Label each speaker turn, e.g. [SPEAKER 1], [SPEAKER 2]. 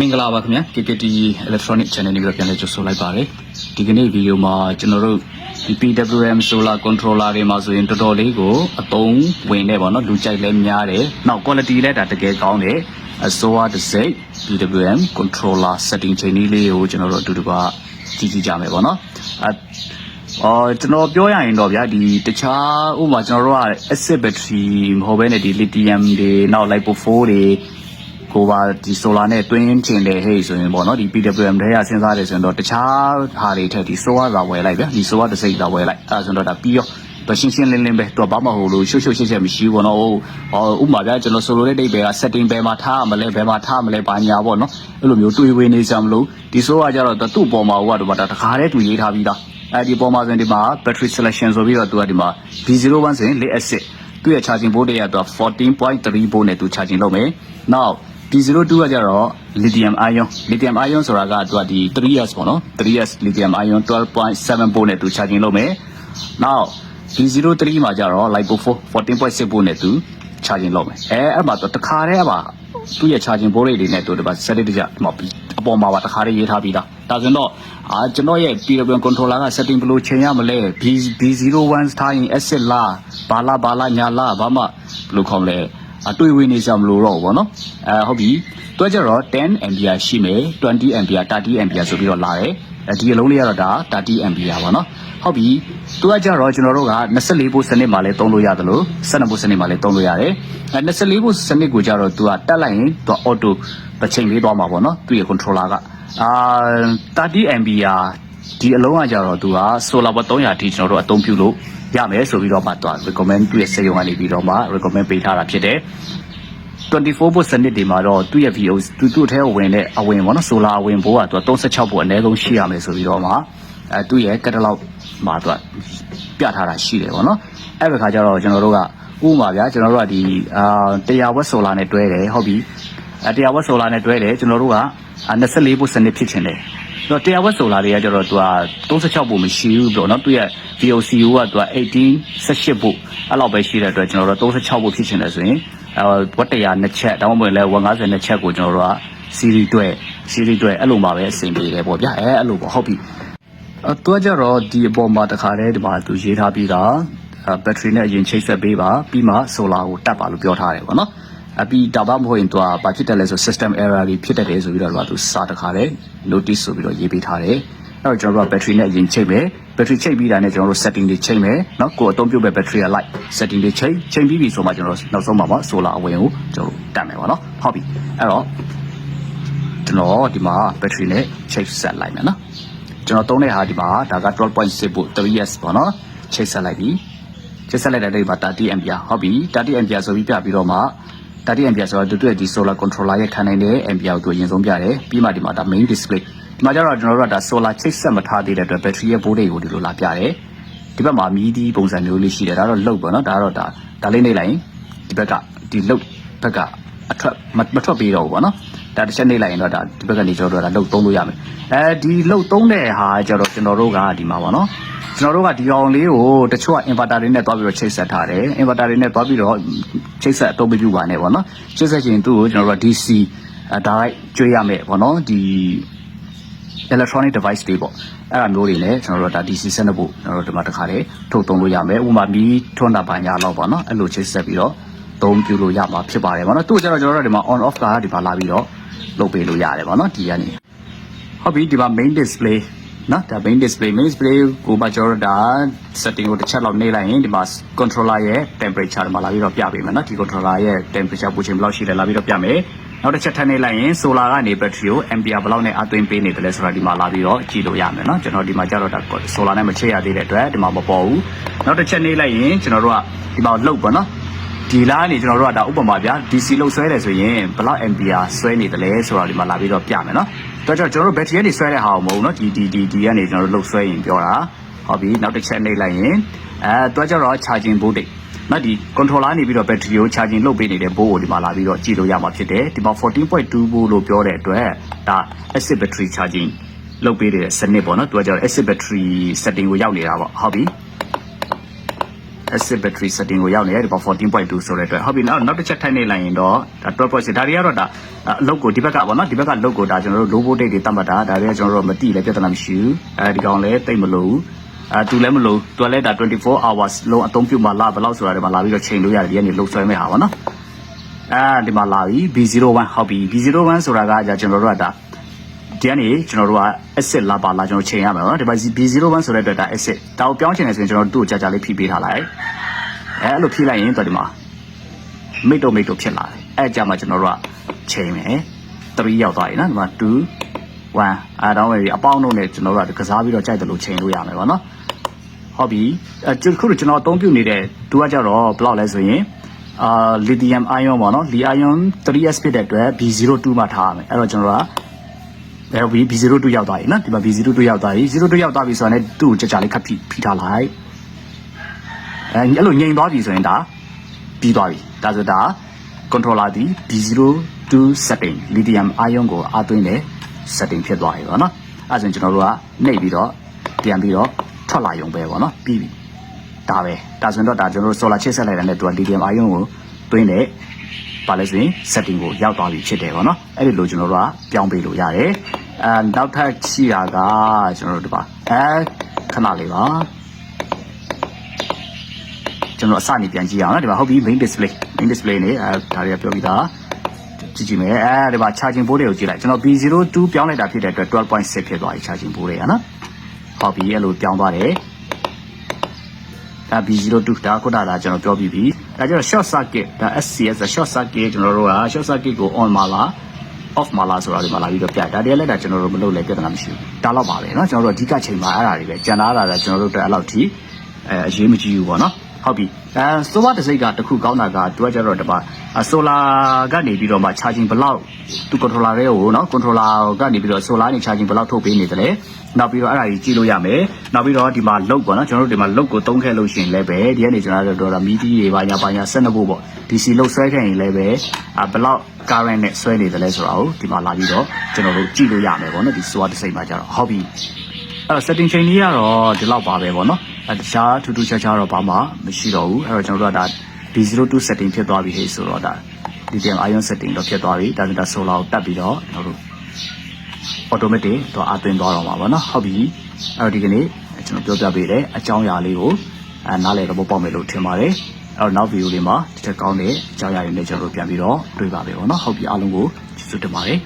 [SPEAKER 1] မင်္ဂလာပါခင်ဗျာ KKT Electronic Channel နေပြီးတော့ပြန်လည်ကြိုဆိုလိုက်ပါတယ်ဒီကနေ့ဗီဒီယိုမှာကျွန်တော်တို့ဒီ PWM Solar Controller တွေမှာဆိုရင်တော်တော်လေးကိုအသုံးဝင်နေပါတော့လူကြိုက်လဲများတယ်နောက် quality လည်းဒါတကယ်ကောင်းတယ်အစိုးရတစ်စိတ် PWM Controller Setting ချိန်လေးလေးကိုကျွန်တော်တို့အတူတူကကြည့်ကြည့်ကြမယ်ပေါ့နော်အဲအော်ကျွန်တော်ပြောရရင်တော့ဗျာဒီတခြားဥပမာကျွန်တော်တို့က acid battery မဟုတ်ဘဲနဲ့ဒီ lithium တွေနောက် lipo 4တွေ ကိုပါဒီ solar နဲ့တွင်းချင်တယ်ဟဲ့ဆိုရင်ပေါ့နော်ဒီ PWM ထဲကစဉ်းစားတယ်ဆိုရင်တော့တခြားဟာတွေထက်ဒီ solar သာဝယ်လိုက်ဗျဒီ solar တစ်စိတ်သာဝယ်လိုက်အဲဒါဆိုတော့ဒါပြီးရောဘရှင်းရှင်းလင်းလင်းပဲသူကဘာမှဟိုလို့ရှုပ်ရှုပ်ရှက်ရှက်မရှိဘူးပေါ့နော်ဟိုဥပမာဗျာကျွန်တော်ဆိုလိုတဲ့ဒိတ်ပဲက setting ဘယ်မှာထားမလဲဘယ်မှာထားမလဲဘာညာပေါ့နော်အဲ့လိုမျိုးတွေးဝေးနေစရာမလိုဒီ solar ကြတော့သူ့ပေါ်မှာဟိုကတော့ဒါတခါတည်းတူရေးထားပြီးသားအဲဒီပေါ်မှာဆိုရင်ဒီမှာ battery selection ဆိုပြီးတော့သူကဒီမှာ B01 ဆိုရင် lead acid သူ့ရဲ့ charging volt တွေကသူက14.3 volt နဲ့သူ charging လုပ်မယ်နော က် P02 ကကြတော့ lithium ion lithium ion ဆိုတာကသူကဒီ 3S ပေါ့နော် 3S lithium ion 12.7 volt နဲ့သူ charging လုပ်မယ်နောက် P03 မှာကြတော့ lipo 4 14.6 volt နဲ့သူ charging လုပ်မယ်အဲအဲ့မှာသူတခါတည်းအပါသူ့ရဲ့ charging volt တွေနဲ့သူဒီမှာ set တကြဒီမှာပြီးအပေါ်မှာပါတခါတည်းရေးထားပြီးသားဒါဆိုရင်တော့အာကျွန်တော်ရဲ့ PWM controller က setting ဘယ်လိုချိန်ရမလဲ B B01 ထားရင် acid လားဘာလားဘာလားညာလားဘာမှဘယ်လိုခေါ်မလဲအ တွေ့အဝေးနေကြမလို့တော့ဘူးဗောနော်အဲဟုတ်ပြီတွဲကြတော့10 ampere ရှိမယ်20 ampere 30 ampere ဆိုပြီးတော့လာတယ်အဲဒီအလုံးလေးကတော့ဒါ30 ampere ဗောနော်ဟုတ်ပြီတွဲကြတော့ကျွန်တော်တို့က24ဘို့စနစ်မှာလည်းသုံးလို့ရတယ်လို့12ဘို့စနစ်မှာလည်းသုံးလို့ရတယ်အဲ24ဘို့စနစ်ကိုကြတော့သူကတက်လိုက်ရင်သူက auto တစ်ချိန်လေးသွားမှာဗောနော်သူ့ရဲ့ controller ကအာ30 ampere ဒီအလုံးကကြတော့သူက solar ဘတ်300အထိကျွန်တော်တို့အသုံးပြုလို့ ရမယ်ဆိုပြီးတော့မှသူက recommend သူ့ရဲ့စေယုံကနေပြီးတော့မှ recommend ပေးထားတာဖြစ်တယ်24ဘုတ်စနစ်တွေမှာတော့သူ့ရဲ့ VO သူသူ့ထဲဝင်တဲ့အဝင်ပေါ့နော် solar အဝင်ဘိုးကသူက36ဘုတ်အနည်းဆုံးရှိရမယ်ဆိုပြီးတော့မှအဲသူ့ရဲ့ catalog မှာသူကပြထားတာရှိတယ်ပေါ့နော်အဲ့ဒီခါကျတော့ကျွန်တော်တို့ကဥပမာဗျာကျွန်တော်တို့ကဒီအာ100ဝက် solar နဲ့တွဲတယ်ဟုတ်ပြီအဲ100ဝက် solar နဲ့တွဲတယ်ကျွန်တော်တို့က24ဘုတ်စနစ်ဖြစ်ချင်တယ် တော့တရားဝက်ဆိုလာတွေကကျတော့သူက36ပို့မရှိဘူးပေါ့နော်သူရဲ့ VOCU ကသူက18 18ပို့အဲ့လောက်ပဲရှိတဲ့အတွက်ကျွန်တော်တို့36ပို့ဖြစ်ချင်တယ်ဆိုရင်အဲဝက်တရားနှစ်ချက်ဒါမှမဟုတ်လည်းဝက်50နှစ်ချက်ကိုကျွန်တော်တို့က series တွဲ series တွဲအဲ့လိုမှပဲအဆင်ပြေတယ်ပေါ့ဗျာအဲအဲ့လိုပေါ့ဟုတ်ပြီအဲသူကကျတော့ဒီအပေါ်မှာတခါတည်းဒီမှာသူရေးထားပြီးသားဘက်ထရီနဲ့အရင်ချိတ်ဆက်ပေးပါပြီးမှဆိုလာကိုတက်ပါလို့ပြောထားတယ်ပေါ့နော် အပြီးဒါမှမဟုတ်ရင်သူကဘာဖြစ်တယ်လဲဆို system error တွေဖြစ်တတ်တယ်ဆိုပြီးတော့သူစာတခါတယ် notice ဆိုပြီးတော့ရေးပေးထားတယ်အဲ့တော့ကျွန်တော်တို့က battery နဲ့အရင်ချိန်မယ် battery ချိန်ပြီးတာနဲ့ကျွန်တော်တို့ setting တွေချိန်မယ်เนาะကိုယ်အသုံးပြုမဲ့ battery က light setting တွေချိန်ချိန်ပြီးပြီဆိုမှကျွန်တော်တို့နောက်ဆုံးမှာပါ solar အဝင်ကိုကျွန်တော်တို့တက်မယ်ပါเนาะဟုတ်ပြီအဲ့တော့ကျွန်တော်ဒီမှာ battery နဲ့ချိန်ဆက်လိုက်မယ်เนาะကျွန်တော်သုံးတဲ့ဟာဒီမှာဒါက12.6 volt 3s ပေါ့เนาะချိန်ဆက်လိုက်ပြီချိန်ဆက်လိုက်တဲ့ဒီမှာ30 ampere ဟုတ်ပြီ30 ampere ဆိုပြီးပြပြီးတော့မှ 30 ampere ဆိုတော့သူတို့ဒီ solar controller ရဲ့ခံနိုင်တဲ့ ampere ကိုသူအရင်ဆုံးပြတယ်ပြီးမှဒီမှာဒါ main display ဒီမှာကျတော့ကျွန်တော်တို့ကဒါ solar ချိတ်ဆက်မထားသေးတဲ့အတွက် battery ရဲ့ volt တွေကိုဒီလိုလာပြတယ်ဒီဘက်မှာမီးဒီပုံစံမျိုးလေးရှိတယ်ဒါတော့လုတ်ပေါ့နော်ဒါကတော့ဒါဒါလေးနေလိုက်ရင်ဒီဘက်ကဒီလုတ်ဘက်က အထွက်မမထွက်ပေးတော့ဘူးပေါ့နော်ဒါတစ်ချက်နေလိုက်ရင်တော့ဒါဒီဘက်ကနေကျွန်တော်တို့ကလုတ်သုံးလို့ရမယ်အဲဒီလုတ်သုံးတဲ့ဟာကျတော့ကျွန်တော်တို့ကဒီမှာပေါ့နော်ကျွန်တော်တို့ကဒီအောင်လေးကိုတချို့က inverter တွေနဲ့တွားပြီးတော့ချိတ်ဆက်ထားတယ် inverter တွေနဲ့တွားပြီးတော့ချိတ်ဆက်အသုံးပြုပါနဲ့ပေါ့နော်ချိတ်ဆက်ခြင်းသူ့ကိုကျွန်တော်တို့က DC အဲ direct ကျွေးရမယ်ပေါ့နော်ဒီ electronic device တွေပေါ့အဲ့ဒါမျိုးတွေလည်းကျွန်တော်တို့ဒါ DC စနစ်ဖို့ကျွန်တော်တို့ဒီမှာတစ်ခါလေးထုတ်သုံးလို့ရမယ်ဥပမာမီးထွန်းတာပါညာလောက်ပေါ့နော်အဲ့လိုချိတ်ဆက်ပြီးတော့ သုံးပြုလို့ရမှာဖြစ်ပါတယ်ဗောနော်သူ့ကျတော့ကျွန်တော်တို့ဒီမှာ on off ကဒီမှာလာပြီးတော့လုပ်ပေးလို့ရတယ်ဗောနော်ဒီကနေဟုတ်ပြီဒီမှာ main display နော်ဒါ main display main display ကိုပါကျွန်တော်ဒါ setting ကိုတစ်ချက်လောက်နှိပ်လိုက်ရင်ဒီမှာ controller ရဲ့ temperature ဒီမှာလာပြီးတော့ပြပေးမယ်နော်ဒီ controller ရဲ့ temperature ပူချိန်ဘယ်လောက်ရှိလဲလာပြီးတော့ပြမယ်နောက်တစ်ချက်ထပ်နှိပ်လိုက်ရင် solar ကနေ battery ကို ampere ဘယ်လောက်နဲ့အသွင်းပေးနေတယ်လဲဆိုတာဒီမှာလာပြီးတော့ကြည့်လို့ရမယ်နော်ကျွန်တော်ဒီမှာကြတော့ဒါ solar နဲ့မချိတ်ရသေးတဲ့အတွက်ဒီမှာမပေါ်ဘူးနောက်တစ်ချက်နှိပ်လိုက်ရင်ကျွန်တော်တို့ကဒီမှာလောက်ပေါ့နော် ဒီလားနေကျွန်တော်တို့ကဒါဥပမာဗျာ DC လောက်ဆွဲတယ်ဆိုရင်ဘလောက် ampere ဆွဲနေတယ်လဲဆိုတာဒီမှာလာပြီးတော့ပြမယ်နော်ဒါကြောင့်ကျွန်တော်တို့ဘက်ထရီကနေဆွဲတဲ့ဟာမဟုတ်ဘူးနော်ဒီဒီဒီဒီကနေကျွန်တော်တို့လောက်ဆွဲရင်ပြောတာဟုတ်ပြီနောက်တစ်ချက်နှိပ်လိုက်ရင်အဲတွားကြတော့ charging board တွေနော်ဒီ controller နေပြီးတော့ battery ကို charging လုပ်ပေးနေတဲ့ဘိုးကိုဒီမှာလာပြီးတော့ကြည့်လို့ရမှာဖြစ်တယ်ဒီမှာ14.2 volt လို့ပြောတဲ့အတွက်ဒါ acid battery charging လုပ်ပေးတဲ့စနစ်ပေါ့နော်တွားကြတော့ acid battery setting ကိုရောက်နေတာပေါ့ဟုတ်ပြီ acid battery setting ကိုရောက်နေတယ်ဒီပေါ်14.2ဆိုတဲ့အတွက်ဟုတ်ပြီနောက်နောက်တစ်ချက်ထိုင်နေလိုက်ရင်တော့ဒါ12.6ဒါတွေကတော့ဒါအလုပ်ကိုဒီဘက်ကပေါ့နော်ဒီဘက်ကလုပ်ကိုဒါကျွန်တော်တို့ low voltage တွေတတ်မှတ်တာဒါတွေကကျွန်တော်တို့မသိလဲပြဿနာမရှိဘူးအဲဒီကောင်လည်းတိတ်မလို့ဘူးအဲသူလည်းမလို့သူလည်းဒါ24 hours လုံးအသုံးပြုမှလာဘယ်လောက်ဆိုတာတွေမှာလာပြီးတော့ချိန်လို့ရတယ်ဒီကနေလှုပ်ဆွဲမဲ့ဟာပေါ့နော်အဲဒီမှာလာပြီ B01 ဟုတ်ပြီ B01 ဆိုတာကじゃကျွန်တော်တို့ကဒါ ဒီကနေကျွန်တော်တို့က acid လာပါလာကျွန်တော်ချိန်ရမယ်နော်ဒီမှာ B01 ဆိုတဲ့အတွက်ဒါ acid ဒါကိုပြောင်းချင်တယ်ဆိုရင်ကျွန်တော်တို့ကြာကြာလေးဖြည့်ပေးထားလိုက်အဲအဲ့လိုဖြည့်လိုက်ရင်တော့ဒီမှာမိတ်တော့မိတ်တော့ဖြစ်လာတယ်အဲ့ကြမှာကျွန်တော်တို့ကချိန်မယ်3ရောက်သွားပြီနော်ဒီမှာ2 1အဲတော့အပေါင်းတို့နဲ့ကျွန်တော်တို့ကကစားပြီးတော့ကြိုက်တယ်လို့ချိန်လို့ရမယ်ပေါ့နော်ဟုတ်ပြီအဲခုတို့ကျွန်တော်အသုံးပြုနေတဲ့သူကကြတော့ဘယ်လောက်လဲဆိုရင်အာလီသီယမ်အိုင်ယွန်ပေါ့နော်လီအိုင်ယွန် 3s ဖြစ်တဲ့အတွက် B02 မှာထားရမယ်အဲ့တော့ကျွန်တော်က အဲ B B02 ရောက်သွားပြီနော်ဒီမှာ B02 ရောက်သွားပြီ02ရောက်သွားပြီဆိုတော့ ਨੇ သူ့ကိုကြကြလေးခတ်ဖိဖိထားလိုက်အဲအဲ့လိုငြိမ်သွားပြီဆိုရင်ဒါပြီးသွားပြီဒါဆိုဒါ controller ဒီ B02 setting lithium ion ကိုအားသွင်းတဲ့ setting ဖြစ်သွားပြီပေါ့နော်အဲဒါဆိုရင်ကျွန်တော်တို့ကနှိပ်ပြီးတော့ပြန်ပြီးတော့ထွက်လာရုံပဲပေါ့နော်ပြီးပြီဒါပဲဒါဆိုရင်တော့ဒါကျွန်တော်တို့ solar ချိတ်ဆက်လိုက်တဲ့နဲ့သူက lithium ion ကိုသွင်းတဲ့ ပါလဲဆိုရင် setting ကိုရောက်သွားပြီဖြစ်တယ်ပေါ့နော်အဲ့ဒီလိုကျွန်တော်တို့ကပြောင်းပေးလို့ရတယ်အဲနောက်ထပ်ရှိတာကကျွန်တော်တို့ဒီပါအဲခဏလေးပါကျွန်တော်အစနေပြန်ကြည့်အောင်နော်ဒီမှာဟုတ်ပြီ main display main display နေအဲဒါတွေကပြောပြီးသားကြည့်ကြည့်မယ်အဲဒီမှာ charging port တွေကိုကြည့်လိုက်ကျွန်တော် B02 ပြောင်းလိုက်တာဖြစ်တဲ့အတွက်12.6ဖြစ်သွားပြီ charging port တွေကနော်ဟုတ်ပြီအဲ့လိုပြောင်းသွားတယ် ဒါ B02 ဒါခုနကကျွန်တော်ပြောပြီးပြီဒါကျတော့ short circuit ဒါ SCS ဒါ short circuit ကျွန်တော်တို့က short circuit ကို on မှာလား off မှာလားဆိုတာဒီမှာလာပြီးတော့ပြဒါတည်းလည်းဒါကျွန်တော်တို့မလုပ်လဲပြဿနာမရှိဘူးဒါတော့ပါပဲเนาะကျွန်တော်တို့အဓိကချိန်မှာအဲ့ဒါတွေပဲကြံလာတာကကျွန်တော်တို့အတွက်အဲ့လောက်ထိအဲအရေးမကြီးဘူးပေါ့နော် ဟုတ်ပြီအဲဆိုလာတစ်စိတ်ကတစ်ခုကောင်းတာကသူကကျတော့တပါဆိုလာကနေပြီးတော့မှ charging ဘလောက်သူ controller ရဲ့ဟိုနော် controller ကနေပြီးတော့ solar နဲ့ charging ဘလောက်ထုတ်ပေးနေတယ်လဲနောက်ပြီးတော့အဲ့ဒါကြီးကြည့်လို့ရမယ်နောက်ပြီးတော့ဒီမှာလုတ်ပေါ့နော်ကျွန်တော်တို့ဒီမှာလုတ်ကိုသုံးခဲ့လို့ရှင်လည်းပဲဒီကနေကျွန်တော်တို့တော့မီဒီတွေပါညာပါညာဆက်နှုတ်ပေါ့ဒီစီလုတ်ဆွဲခဲ့ရင်လည်းပဲဘလောက် current နဲ့ဆွဲနေတယ်လဲဆိုတာကိုဒီမှာလာပြီးတော့ကျွန်တော်တို့ကြည့်လို့ရမယ်ပေါ့နော်ဒီ solar တစ်စိတ်မှာကျတော့ဟုတ်ပြီ အဲ့တော့ setting ချိန်ကြီးကတော့ဒီလောက်ပါပဲပေါ့နော်အဲတခြားထူးထူးခြားခြားတော့ဘာမှမရှိတော့ဘူးအဲ့တော့ကျွန်တော်တို့ကဒါ B02 setting ဖြစ်သွားပြီဟေ့ဆိုတော့ဒါ lithium ion setting တော့ဖြစ်သွားပြီဒါဆိုတော့ solar ကိုတက်ပြီးတော့ကျွန်တော်တို့ automatic တော့အသွင်းသွားတော့မှာပေါ့နော်ဟုတ်ပြီအဲ့တော့ဒီကနေ့ကျွန်တော်ပြောပြပေးတယ်အကြောင်းအရာလေးကိုအဲနားလည်တော့ပေါ့မယ်လို့ထင်ပါတယ်အဲ့တော့နောက်ဗီဒီယိုလေးမှာတစ်ချက်ကောင်းတဲ့အကြောင်းအရာတွေနဲ့ကျွန်တော်တို့ပြန်ပြီးတော့တွေ့ပါမယ်ပေါ့နော်ဟုတ်ပြီအားလုံးကိုကျေးဇူးတင်ပါတယ်